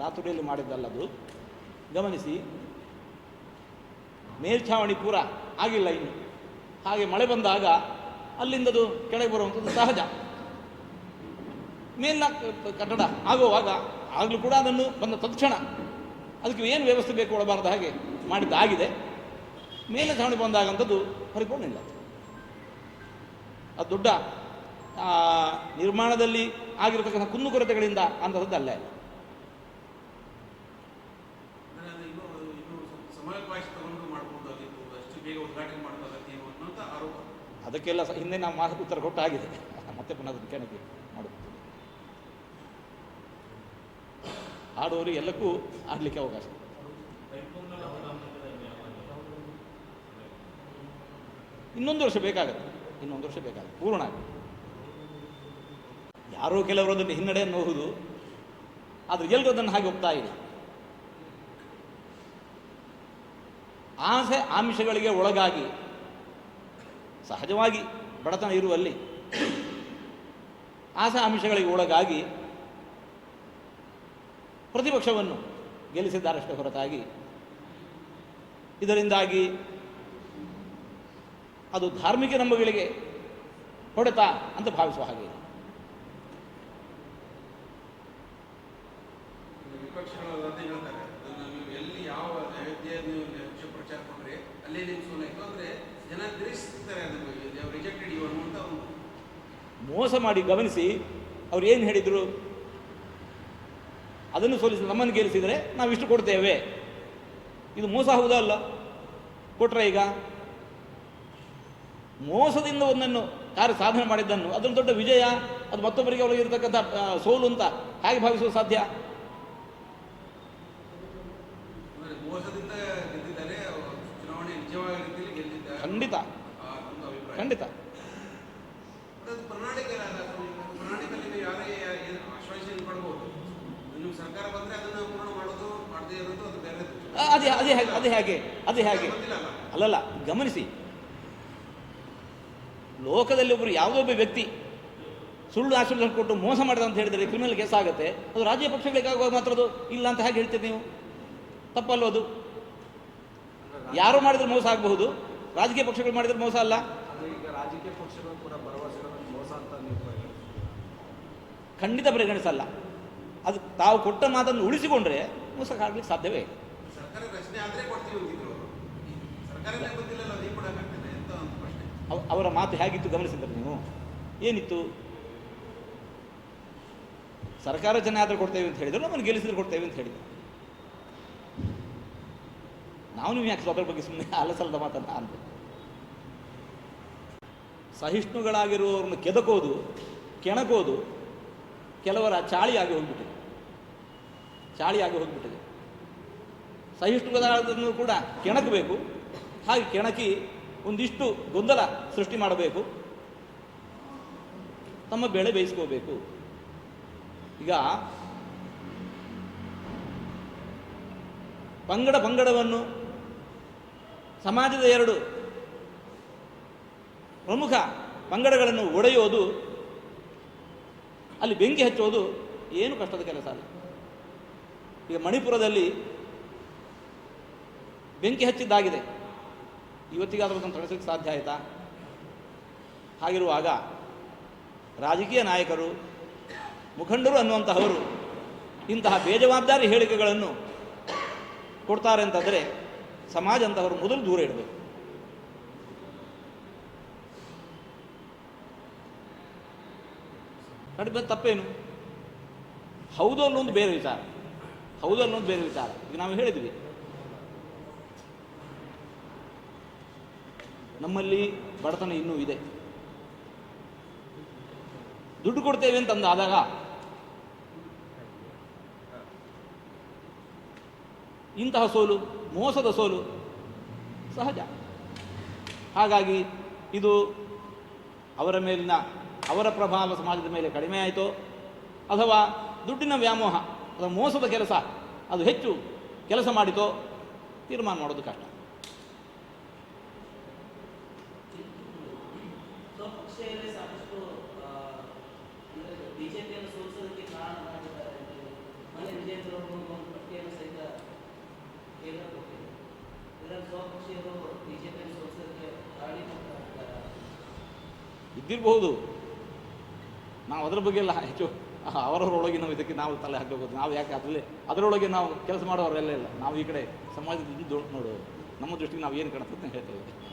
ರಾತ್ರಿಯಲ್ಲಿ ಮಾಡಿದ್ದಲ್ಲದು. ಗಮನಿಸಿ, ಮೇಲ್ಛಾವಣಿ ಪೂರ ಆಗಿಲ್ಲ ಇನ್ನು. ಹಾಗೆ ಮಳೆ ಬಂದಾಗ ಅಲ್ಲಿಂದದು ಕೆಳಗೆ ಬರುವಂಥದ್ದು ಸಹಜ. ಮೇಲಿನ ಕಟ್ಟಡ ಆಗುವಾಗ ಆಗಲೂ ಕೂಡ ಅದನ್ನು ಬಂದ ತಕ್ಷಣ ಅದಕ್ಕೆ ಏನು ವ್ಯವಸ್ಥೆ ಬೇಕು ಕೊಡಬಾರದ ಹಾಗೆ ಮಾಡಿದ್ದಾಗಿದೆ. ಮೇಲೆ ಛಾವಣಿ ಬಂದಾಗಂಥದ್ದು ಪರಿಪೂರ್ಣ ಇಲ್ಲ. ಅದು ದೊಡ್ಡ ನಿರ್ಮಾಣದಲ್ಲಿ ಆಗಿರತಕ್ಕಂಥ ಕುಂದುಕೊರತೆಗಳಿಂದ ಅಂಥದ್ದಲ್ಲ ಅದಕ್ಕೆಲ್ಲ ಹಿಂದೆ ನಾವು ಮಾತು ಉತ್ತರ ಕೊಟ್ಟಾಗಿದೆ. ಮತ್ತೆ ಪುನಃ ಅದನ್ನು ಕೆಣಕಿ ಮಾಡುದು ಆಡೋರು ಎಲ್ಲಕ್ಕೂ ಆಡಲಿಕ್ಕೆ ಅವಕಾಶ. ಇನ್ನೊಂದು ವರ್ಷ ಬೇಕಾಗುತ್ತೆ. ಇನ್ನೊಂದು ವರ್ಷ ಬೇಕಾಗುತ್ತೆ. ಪೂರ್ಣ ಆಗುತ್ತೆ ಯಾರೋ ಕೆಲವರು ಅದನ್ನು ಹಿನ್ನಡೆ ಅನ್ನೋಹುದು ಆದರೆ ಎಲ್ಲರೂ ಅದನ್ನು ಹಾಗೆ ಹೋಗ್ತಾ ಇದೆ ಆಸೆ ಆಮಿಷಗಳಿಗೆ ಒಳಗಾಗಿ ಸಹಜವಾಗಿ ಬಡತನ ಇರುವಲ್ಲಿ ಆಸಾ ಅಂಶಗಳಿಗೆ ಒಳಗಾಗಿ ಪ್ರತಿಪಕ್ಷವನ್ನು ಗೆಲ್ಲಿಸಿದ್ದಾರಷ್ಟೇ ಹೊರತಾಗಿ ಇದರಿಂದಾಗಿ ಅದು ಧಾರ್ಮಿಕ ನಂಬಗಳಿಗೆ ಹೊಡೆತ ಅಂತ ಭಾವಿಸುವ ಹಾಗೆ. ವಿಪಕ್ಷಗಳು ಯಾವ ನೀವು ಕೊಟ್ಟರೆ ಅಲ್ಲೇ ನಿಮ್ಗೆ ಸೋಲಾಯ್ತು ಅಂದ್ರೆ ಜನ ಗ್ರಹಿಸ್ತಾರೆ ಅದನ್ನು ರಿಜೆಕ್ಟೆಡ್ ಇವರು ಅಂತ ಒಂದು ಮೋಸ ಮಾಡಿ ಗಮನಿಸಿ ಅವ್ರು ಏನು ಹೇಳಿದರು? ಅದನ್ನು ಸೋಲಿಸಿ ನಮ್ಮನ್ನು ಗೆಲ್ಲಿಸಿದರೆ ನಾವು ಇಷ್ಟು ಕೊಡ್ತೇವೆ. ಇದು ಮೋಸ ಹೌದಾ ಅಲ್ಲ? ಕೊಟ್ರೆ ಈಗ? ಮೋಸದಿಂದ ಒಂದನ್ನು ಕಾರ್ಯ ಸಾಧನೆ ಮಾಡಿದ್ದನ್ನು ಅದೊಂದು ದೊಡ್ಡ ವಿಜಯ ಅದು ಮತ್ತೊಬ್ಬರಿಗೆ ಅವರಿಗೆ ಇರತಕ್ಕಂಥ ಸೋಲು ಅಂತ ಹೇಗೆ ಭಾವಿಸುವ ಸಾಧ್ಯ? ಮೋಸದಿಂದ ಖಂಡಿತ. ಇರೋದು ಅದು ಅದೇ ಅದೇ ಹೇಗೆ ಅದು ಹೇಗೆ. ಅಲ್ಲಲ್ಲ ಗಮನಿಸಿ. ಲೋಕದಲ್ಲಿ ಒಬ್ಬರು ಯಾವುದೋ ಒಬ್ಬ ವ್ಯಕ್ತಿ ಸುಳ್ಳು ಆಶ್ವಾಸನೆ ಕೊಟ್ಟು ಮೋಸ ಮಾಡಿದ ಅಂತ ಹೇಳಿದರೆ ಕ್ರಿಮಿನಲ್ ಕೇಸ್ ಆಗುತ್ತೆ. ಅದು ರಾಜ್ಯ ಪಕ್ಷಗಳಿಗಾಗುವಾಗ ಮಾತ್ರ ಅದು ಇಲ್ಲ ಅಂತ ಹೇಗೆ ಹೇಳ್ತೀರಿ ನೀವು? ತಪ್ಪಲ್ವ ಅದು. ಯಾರು ಮಾಡಿದ್ರೆ ಮೋಸ ಆಗಬಹುದು? ರಾಜಕೀಯ ಪಕ್ಷಗಳು ಮಾಡಿದ್ರೆ ಮೋಸ ಅಲ್ಲ. ರಾಜಕೀಯ ಪಕ್ಷಗಳು ಕೂಡ ಮೋಸ ಅಂತ ಖಂಡಿತ ಪರಿಗಣಿಸಲ್ಲ. ಅದು ತಾವು ಕೊಟ್ಟ ಮಾತನ್ನು ಉಳಿಸಿಕೊಂಡ್ರೆ ಮೋಸ ಆಗ್ಲಿಕ್ಕೆ ಸಾಧ್ಯವೇ ಸರ್ಕಾರ ರಚನೆ ಆದ್ರೆ ಕೊಡ್ತೀವಿ ಅಂತಿದ್ರು ಅವರು. ಸರ್ಕಾರನೇ ಗೊತ್ತಿಲ್ಲಲ್ಲ ನೀವು ಅಂತ ಒಂದು ಪ್ರಶ್ನೆ? ಅವರ ಮಾತು ಹೇಗಿತ್ತು ಗಮನಿಸಿದ್ರೆ ನೀವು? ಏನಿತ್ತು? ಸರ್ಕಾರ ಜನ ಆದರೂ ಕೊಡ್ತೇವೆ ಅಂತ ಹೇಳಿದ್ರು ನಮ್ಮನ್ನು ಗೆಲ್ಲಿಸಿದ್ರೆ ಕೊಡ್ತೇವೆ ಅಂತ ಹೇಳಿದ್ರು. ನಾವು ಯಾಕೆ ಸ್ವತಂತ್ರ ಬಗ್ಗೆ ಸುಮ್ಮನೆ ಅಲಸಲದ ಮಾತನ್ನ ಅಂತ ಸಹಿಷ್ಣುಗಳಾಗಿರುವವ್ರನ್ನ ಕೆದಕೋದು, ಕೆಣಕೋದು ಕೆಲವರ ಚಾಳಿಯಾಗಿ ಹೋಗ್ಬಿಟ್ಟಿದೆ. ಚಾಳಿಯಾಗಿ ಹೋಗ್ಬಿಟ್ಟಿದೆ. ಸಹಿಷ್ಣುಗಳಾದನ್ನು ಕೂಡ ಕೆಣಕಬೇಕು. ಹಾಗೆ ಕೆಣಕಿ ಒಂದಿಷ್ಟು ಗೊಂದಲ ಸೃಷ್ಟಿ ಮಾಡಬೇಕು. ತಮ್ಮ ಬೆಳೆ ಬೇಯಿಸ್ಕೋಬೇಕು. ಈಗ ಪಂಗಡ ಪಂಗಡವನ್ನು ಸಮಾಜದ ಎರಡು ಪ್ರಮುಖ ಪಂಗಡಗಳನ್ನು ಒಡೆಯೋದು, ಅಲ್ಲಿ ಬೆಂಕಿ ಹಚ್ಚೋದು ಏನು ಕಷ್ಟದ ಕೆಲಸ ಅಲ್ಲ ಈಗ ಮಣಿಪುರದಲ್ಲಿ ಬೆಂಕಿ ಹಚ್ಚಿದ್ದಾಗಿದೆ. ಇವತ್ತಿಗಾದರೂ ಅದನ್ನು ತಡೆಸಲಿಕ್ಕೆ ಸಾಧ್ಯ ಆಯಿತಾ? ಹಾಗಿರುವಾಗ ರಾಜಕೀಯ ನಾಯಕರು, ಮುಖಂಡರು ಅನ್ನುವಂತಹವರು ಇಂತಹ ಬೇಜವಾಬ್ದಾರಿ ಹೇಳಿಕೆಗಳನ್ನು ಕೊಡ್ತಾರೆ ಅಂತಂದರೆ ಸಮಾಜ ಅಂತವರು ಮೊದಲು ದೂರ ಇಡಬೇಕು. ಕಡಿಮೆ ತಪ್ಪೇನು? ಹೌದು ಅನ್ನೋದು ಬೇರೆ ವಿಚಾರ. ಹೌದು ಅನ್ನೋದು ಬೇರೆ ವಿಚಾರ. ಈಗ ನಾವು ಹೇಳಿದ್ವಿ. ನಮ್ಮಲ್ಲಿ ಬಡತನ ಇನ್ನೂ ಇದೆ. ದುಡ್ಡು ಕೊಡ್ತೇವೆ ಅಂತ ಇಂತಹ ಸೋಲು, ಮೋಸದ ಸೋಲು ಸಹಜ. ಹಾಗಾಗಿ ಇದು ಅವರ ಮೇಲಿನ, ಅವರ ಪ್ರಭಾವ ಸಮಾಜದ ಮೇಲೆ ಕಡಿಮೆ ಆಯಿತೋ, ಅಥವಾ ದುಡ್ಡಿನ ವ್ಯಾಮೋಹ, ಅಥವಾ ಮೋಸದ ಕೆಲಸ, ಅದು ಹೆಚ್ಚು ಕೆಲಸ ಮಾಡಿತೋ, ತೀರ್ಮಾನ ಮಾಡೋದು ಕಷ್ಟ. ಬಿಜೆಪಿಯನ್ನು ಸೋಲಿಸೋದಕ್ಕೆ ಕಾರಣ ಮಾಡಿದ್ದಾರೆ ಮನೆ ವಿಜೇಂದ್ರ ಒಂದು ಪಟ್ಟಿಯನ್ನು ಸಹಿತ ಇದ್ದಿರಬಹುದು. ನಾವು ಅದರ ಬಗ್ಗೆ ಎಲ್ಲ ಹೆಚ್ಚು ಅವರವರೊಳಗೆ ನಾವು ಇದಕ್ಕೆ ನಾವು ತಲೆ ಹಾಕಬೇಕು. ನಾವು ಯಾಕೆ ಅದರಲ್ಲಿ ಅದರೊಳಗೆ ನಾವು ಕೆಲಸ ಮಾಡೋರೆಲ್ಲ ಇಲ್ಲ. ನಾವು ಈ ಕಡೆ ಸಮಾಜದಲ್ಲಿ ನೋಡೋದು ನೋಡು. ನಮ್ಮ ದೃಷ್ಟಿಗೆ ನಾವು ಏನು ಕಾಣುತ್ತೆ ಅಂತ ಹೇಳ್ತೇವೆ